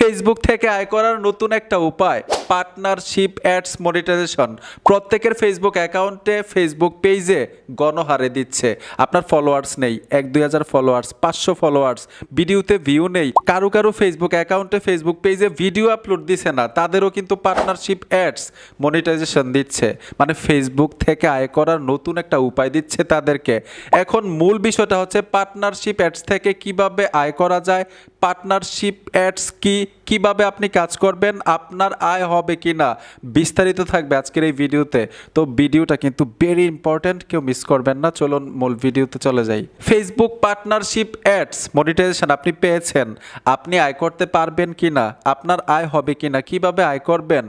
Facebook থেকে আয় করার নতুন একটা উপায়। পার্টনারশিপ অ্যাডস মনিটাইজেশন প্রত্যেকের ফেসবুক অ্যাকাউন্টে ফেসবুক পেজে গণহারে দিচ্ছে। আপনার ফলোয়ার্স নেই। এক, দুই হাজার ফলোয়ার্স পাঁচশো ফলোয়ার্স ভিডিওতে ভিউ নেই। কারও কারও ফেসবুক অ্যাকাউন্টে ফেসবুক পেজে ভিডিও আপলোড দিছে না। তাদেরও কিন্তু পার্টনারশিপ অ্যাডস মনিটাইজেশন দিচ্ছে। মানে ফেসবুক থেকে আয় করার নতুন একটা উপায় দিচ্ছে তাদেরকে। এখন মূল বিষয়টা হচ্ছে পার্টনারশিপ অ্যাডস থেকে কীভাবে আয় করা যায় পার্টনারশিপ অ্যাডস কি, কীভাবে আপনি কাজ করবেন, আপনার আয় হবে কি না, বিস্তারিত থাকবে আজকের এই ভিডিওতে। তো ভিডিওটা কিন্তু ভেরি ইম্পর্ট্যান্ট কেউ মিস করবেন না। চলুন মূল ভিডিওতে চলে যাই। ফেসবুক পার্টনারশিপ অ্যাডস মনিটাইজেশন আপনি পেয়েছেন। আপনি আয় করতে পারবেন কি না, আপনার আয় হবে কি না, কীভাবে আয় করবেন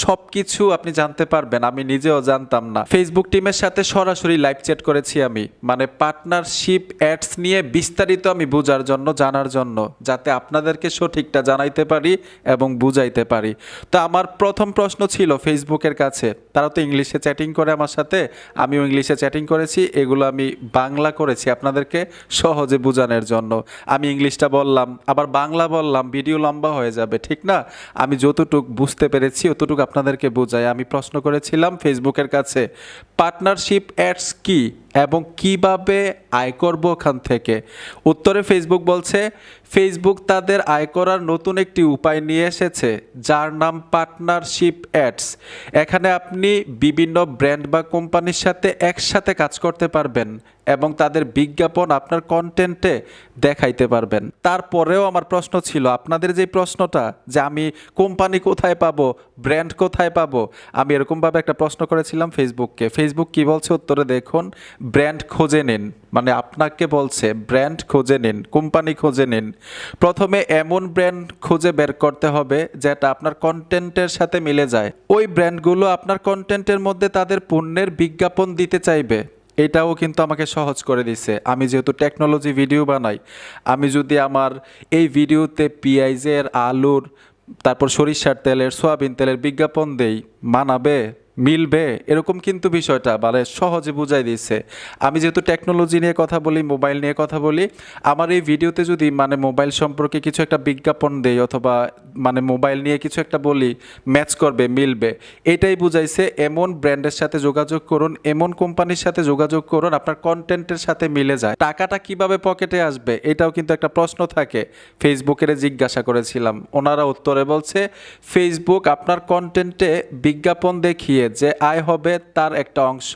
সব কিছু আপনি জানতে পারবেন। আমি নিজেও জানতাম না। ফেসবুক টিমের সাথে সরাসরি লাইভ চ্যাট করেছি আমি। মানে পার্টনারশিপ অ্যাডস নিয়ে বিস্তারিত আমি বোঝার জন্য, জানার জন্য, যাতে আপনাদেরকে সঠিকটা জানাইতে পারি এবং বুঝাইতে পারি। তো আমার প্রথম প্রশ্ন ছিল ফেসবুকের কাছে। তারা তো ইংলিশে চ্যাটিং করে আমার সাথে, আমিও ইংলিশে চ্যাটিং করেছি, এগুলো আমি বাংলা করেছি আপনাদেরকে সহজে বোঝানোর জন্য। আমি ইংলিশটা বললাম, আবার বাংলা বললাম, ভিডিও লম্বা হয়ে যাবে, ঠিক না? আমি যতটুক বুঝতে পেরেছি, অতটুকু আপনাদেরকে বোঝাই। আমি প্রশ্ন করেছিলাম ফেসবুকের কাছে পার্টনারশিপ অ্যাডস কি এবং কীভাবে আয় করব ওখান থেকে? উত্তরে ফেসবুক বলছে ফেসবুক তাদের আয় করার নতুন একটি উপায় নিয়ে এসেছে, যার নাম পার্টনারশিপ অ্যাডস এখানে আপনি বিভিন্ন ব্র্যান্ড বা কোম্পানির সাথে একসাথে কাজ করতে পারবেন। এবং তাদের বিজ্ঞাপন আপনার কন্টেন্টে দেখাইতে পারবেন। তারপরেও আমার প্রশ্ন ছিল, আপনাদের যে প্রশ্নটা যে আমি কোম্পানি কোথায় পাবো ব্র্যান্ড কোথায় পাবো, আমি এরকমভাবে একটা প্রশ্ন করেছিলাম ফেসবুককে ফেসবুক কি বলছে? উত্তরে দেখুন ব্র্যান্ড খুঁজে নিন। মানে আপনাকে বলছে ব্র্যান্ড খুঁজে নিন, কোম্পানি খুঁজে নিন। প্রথমে এমন ব্র্যান্ড খুঁজে বের করতে হবে যেটা আপনার কন্টেন্টের সাথে মিলে যায়। ওই ব্র্যান্ডগুলো আপনার কন্টেন্টের মধ্যে তাদের পণ্যের বিজ্ঞাপন দিতে চাইবে। এটাও কিন্তু আমাকে সহজ করে দিছে। আমি যেহেতু টেকনোলজি ভিডিও বানাই, আমি যদি আমার এই ভিডিওতে পিঁয়াজের আলুর, তারপর সরিষার তেলের, সয়াবিন তেলের বিজ্ঞাপন দেই, মানাবে? মিলবে, এরকম কিন্তু বিষয়টা মানে সহজে বুঝাই দিচ্ছে আমি যেহেতু টেকনোলজি নিয়ে কথা বলি মোবাইল নিয়ে কথা বলি, আমার এই ভিডিওতে যদি মানে মোবাইল সম্পর্কে কিছু একটা বিজ্ঞাপন দেই অথবা মানে মোবাইল নিয়ে কিছু একটা বলি ম্যাচ করবে, মিলবে, এটাই বুঝাইছে এমন ব্র্যান্ডের সাথে যোগাযোগ করুন, এমন কোম্পানির সাথে যোগাযোগ করুন, আপনার কন্টেন্টের সাথে মিলে যায়। টাকাটা কীভাবে পকেটে আসবে, এটাও কিন্তু একটা প্রশ্ন থাকে। ফেসবুকের জিজ্ঞাসা করেছিলাম, ওনারা উত্তরে বলছে ফেসবুক আপনার কন্টেন্টে বিজ্ঞাপন দেখিয়ে যে আয় হবে তার একটা অংশ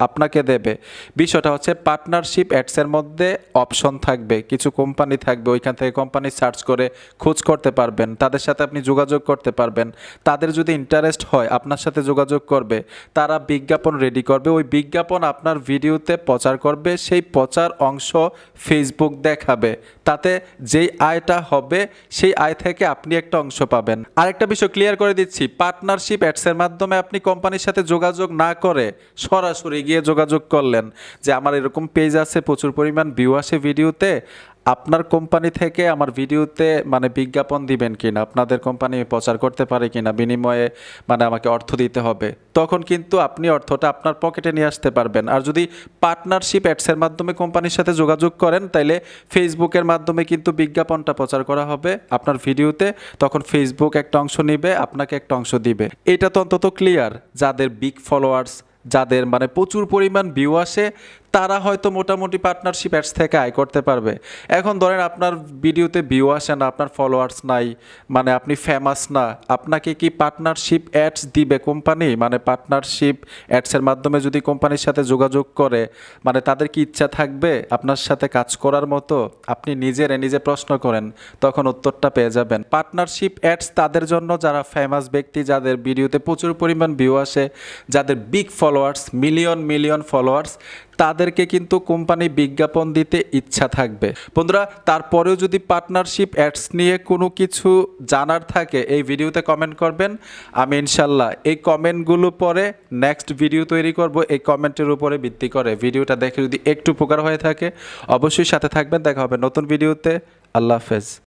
আপনাকে দেবে। বিষয়টা হচ্ছে পার্টনারশিপ অ্যাডসের মধ্যে অপশন থাকবে, কিছু কোম্পানি থাকবে, ওইখান থেকে কোম্পানি সার্চ করে খোঁজ করতে পারবেন, তাদের সাথে আপনি যোগাযোগ করতে পারবেন। তাদের যদি ইন্টারেস্ট হয়, আপনার সাথে যোগাযোগ করবে, তারা বিজ্ঞাপন রেডি করবে, ওই বিজ্ঞাপন আপনার ভিডিওতে প্রচার করবে, সেই প্রচার অংশ ফেসবুক দেখাবে। তাতে যেই আয়টা হবে, সেই আয় থেকে আপনি একটা অংশ পাবেন। আরেকটা বিষয় ক্লিয়ার করে দিচ্ছি পার্টনারশিপ অ্যাডসের মাধ্যমে আপনি কোম্পানির সাথে যোগাযোগ না করে সরাসরি গিয়ে যোগাযোগ করলেন। যে আমার এরকম পেজ আছে, প্রচুর পরিমাণ ভিউ আসে ভিডিওতে আপনার কোম্পানি থেকে আমার ভিডিওতে মানে বিজ্ঞাপন দিবেন কিনা, আপনাদের কোম্পানি প্রচার করতে পারে কিনা, বিনিময়ে মানে আমাকে অর্থ দিতে হবে, তখন কিন্তু আপনি অর্থটা আপনার পকেটে নিয়ে আসতে পারবেন। আর যদি পার্টনারশিপ অ্যাডসের মাধ্যমে কোম্পানির সাথে যোগাযোগ করেন, তাইলে ফেসবুকের মাধ্যমে কিন্তু বিজ্ঞাপনটা প্রচার করা হবে আপনার ভিডিওতে, তখন ফেসবুক একটা অংশ নিবে, আপনাকে একটা অংশ দিবে। এটা তো অন্তত ক্লিয়ার যাদের বিগ ফলোয়ার্স যাদের মানে প্রচুর পরিমাণ ভিউ আসে তারা হয়তো মোটামুটি পার্টনারশিপ অ্যাডস থেকে আয় করতে পারবে। এখন ধরেন আপনার ভিডিওতে ভিউ আসে না, আপনার ফলোয়ার্স নাই মানে আপনি ফেমাস না, আপনাকে কি পার্টনারশিপ অ্যাডস দিবে কোম্পানি মানে পার্টনারশিপ অ্যাডসের মাধ্যমে যদি কোম্পানির সাথে যোগাযোগ করে মানে তাদের কি ইচ্ছা থাকবে আপনার সাথে কাজ করার মতো? আপনি নিজেরে নিজে প্রশ্ন করেন, তখন উত্তরটা পেয়ে যাবেন। পার্টনারশিপ অ্যাডস তাদের জন্য যারা ফেমাস ব্যক্তি, যাদের ভিডিওতে প্রচুর পরিমাণ ভিউ আসে, যাদের big followers million million followers তাদেরকে কিন্তু কোম্পানি বিজ্ঞাপন দিতে ইচ্ছা থাকবে। বন্ধুরা, তারপরেও যদি পার্টনারশিপ অ্যাডস নিয়ে কোনো কিছু জানার থাকে, এই ভিডিওতে কমেন্ট করবেন। আমি ইনশাল্লাহ এই কমেন্টগুলো পরে নেক্সট ভিডিও তৈরি করব। এই কমেন্টের উপরে ভিত্তি করে ভিডিওটা দেখে যদি একটু উপকার হয়ে থাকে, অবশ্যই সাথে থাকবেন। দেখা হবে নতুন ভিডিওতে আল্লাহ হাফেজ।